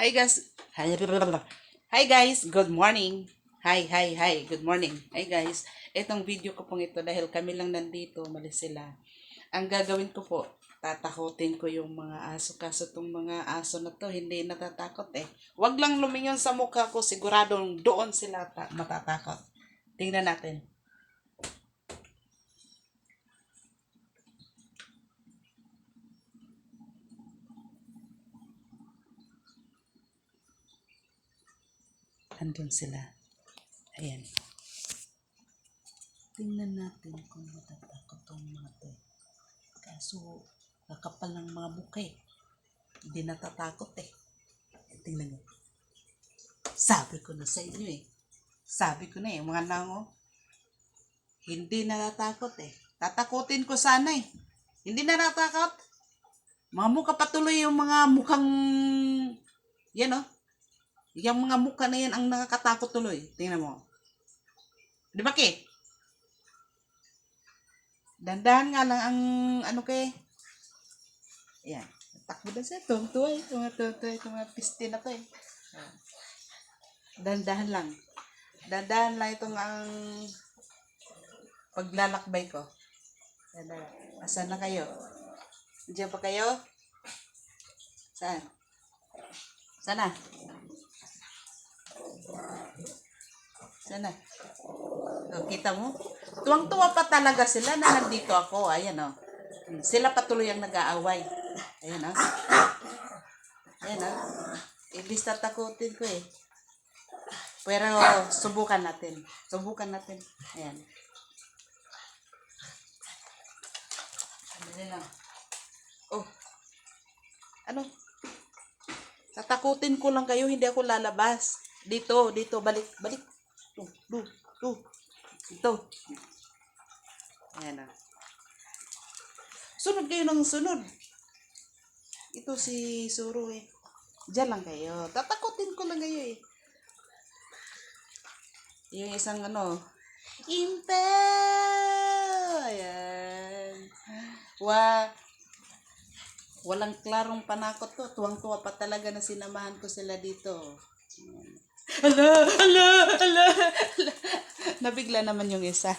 Hi guys. Hi guys, good morning. Hi, hi, hi. Good morning. Hi guys. Itong video ko pong ito dahil kami lang nandito, malis sila. Ang gagawin ko po, tatakutin ko yung mga aso kaso itong mga aso na to hindi natatakot eh. Huwag lang lumingon sa mukha ko, siguradong doon sila ta- matatakot. Tingnan natin. Andun sila. Ayan. Tingnan natin kung matatakot tong mga to. Kaso, kakapal ng mga eh. Hindi natatakot eh. Tingnan nyo. Sabi ko na sa inyo eh. Sabi ko na eh, mga nango. Hindi natatakot eh. Tatakutin ko sana eh. Hindi na natatakot. Mga mukha patuloy yung mga mukhang, yan oh. Yung mga mukha na yan ang nakakatakot tuloy. Tingnan mo. Di ba, Ki? Dandahan nga lang ang ano kay. Ayan. Takbo na siya. Tuwang-tuwa eh. Tuwang tuwa Itong mga piste na to eh. Ayan. Dandahan lang. Dandahan lang itong ang paglalakbay ko. Dandahan. Asan na kayo? Diyan pa kayo? Saan? Sana? Sana? O, kita mo? Tuwang-tuwa pa talaga sila na nandito ako. Ayan o. Sila patuloy ang nag-aaway. Ayan o. Ayan o. Ibis tatakutin ko eh. Pero subukan natin. Subukan natin. Ayan. Ano lang. Oh. Ano? Tatakutin ko lang kayo, hindi ako lalabas. Dito, dito, balik, balik. Tu, tu, tu. Dito. Ayan na. Sunod kayo ng sunod. Ito si Suro eh. Diyan lang kayo. Tatakutin ko lang kayo eh. Yung isang ano, Impel! Ayan. Wa, walang klarong panakot to. Tuwang-tuwa pa talaga na sinamahan ko sila dito. Ayan. Ala, ala, ala, ala. Nabigla naman yung isa.